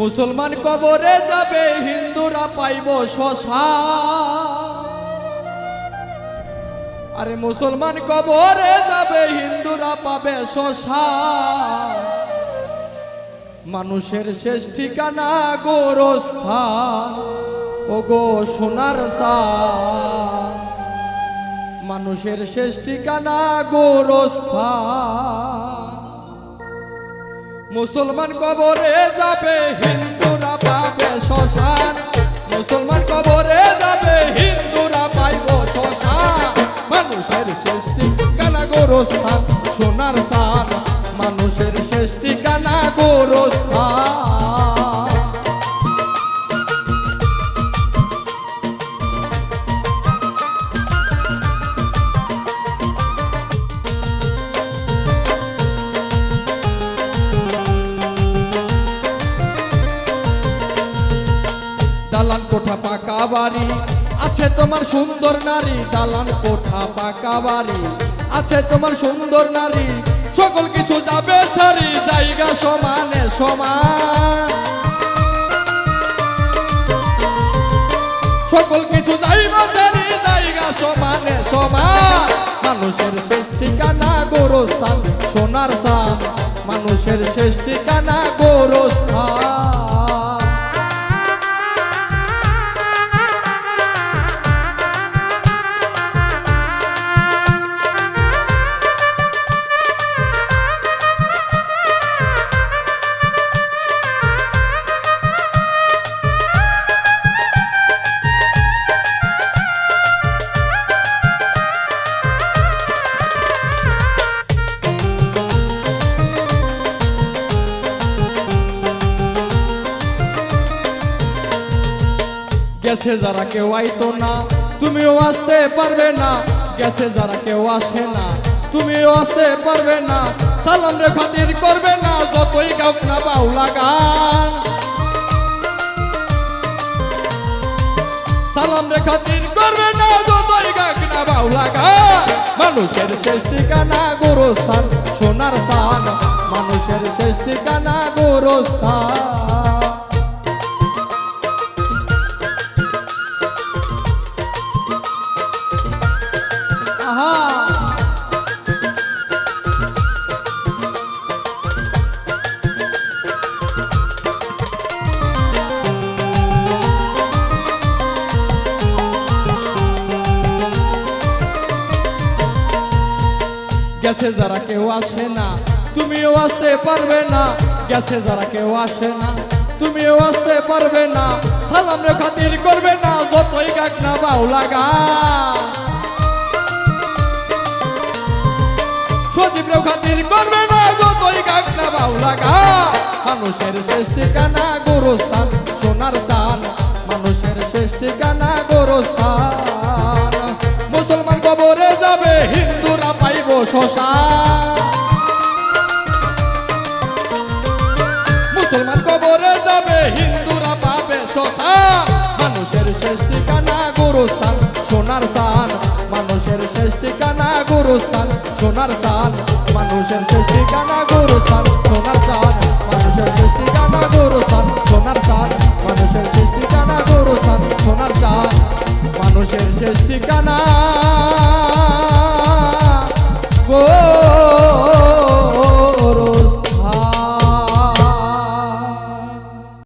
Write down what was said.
মুসলমান কবরে যাবে, হিন্দুরা পাইব শশা। আরে মুসলমান কবরে যাবে, হিন্দুরা পাবে শশা। মানুষের শেষ ঠিকানা গোরস্থান। ও গো সোনার সা মানুষের শেষ ঠিকানা গোরস্থান। মুসলমান কবরে যাবে, হিন্দুরা পাবে শ্মশান। মুসলমান কবরে যাবে, হিন্দুরা পাইব শ্মশান। মানুষের সৃষ্টি কেন গোরস্থান সোনার সান দালান কোঠা পাকা বাড়ি। আছে তোমার সুন্দর নারী, দালান কোঠা পাকা বাড়ি। আছে তোমার সুন্দর নারী, সকল কিছু যাবে ছাড়ি, জায়গা সমানে সমান। সকল কিছু যাইবা ছাড়ি, জায়গা সমানে সমান। মানুষের শেষ ঠিকানা গোরস্থান, সোনার সান মানুষের শেষ গেছে যারা কেউ আইতো না, তুমিও আসতে পারবে না। গেছে যারা কেউ আসে না, তুমিও আসতে পারবে না। সালাম রে খাতির করবে না, যতই গাও না বাউলা গান। সালাম রে খাতির করবে না, যতই গাক না বাউলা গান। মানুষের শেষ ঠিকানা গোরস্থান, সোনার স্থান মানুষের শেষ ঠিকানা গোরস্থান। গেছে যারা কেউ আসে না। তুমিও আসতে পারবে না। গেছে যারা কেউ আসে না। তুমিও আসতে পারবে না। সালাম খাতির করবে না, যতই গাক না বাউলা গা সজীব খাতির করবে না, যতই গাক না বাউলা গা মানুষের শেষ ঠিকানা গোরস্থান, সোনার চান মানুষের শেষ ঠিকানা গোরস্থান। মুসলমান কবরে যাবে হিন্দুরা পাইব মুসলমান কবরে যাবে, হিন্দুরা পাবে শ্মশান মানুষের শেষ ঠিকানা গোরস্থান, সোনার স্থান মানুষের শেষ ঠিকানা গোরস্থান, সোনার স্থান মানুষের শেষ ঠিকানা গোরস্থান, সোনার স্থান মানুষের শেষ ঠিকানা গোরস্থান, সোনার স্থান মানুষের শেষ ঠিকানা গোরস্থান, সোনার স্থান মানুষের শেষ ঠিকানা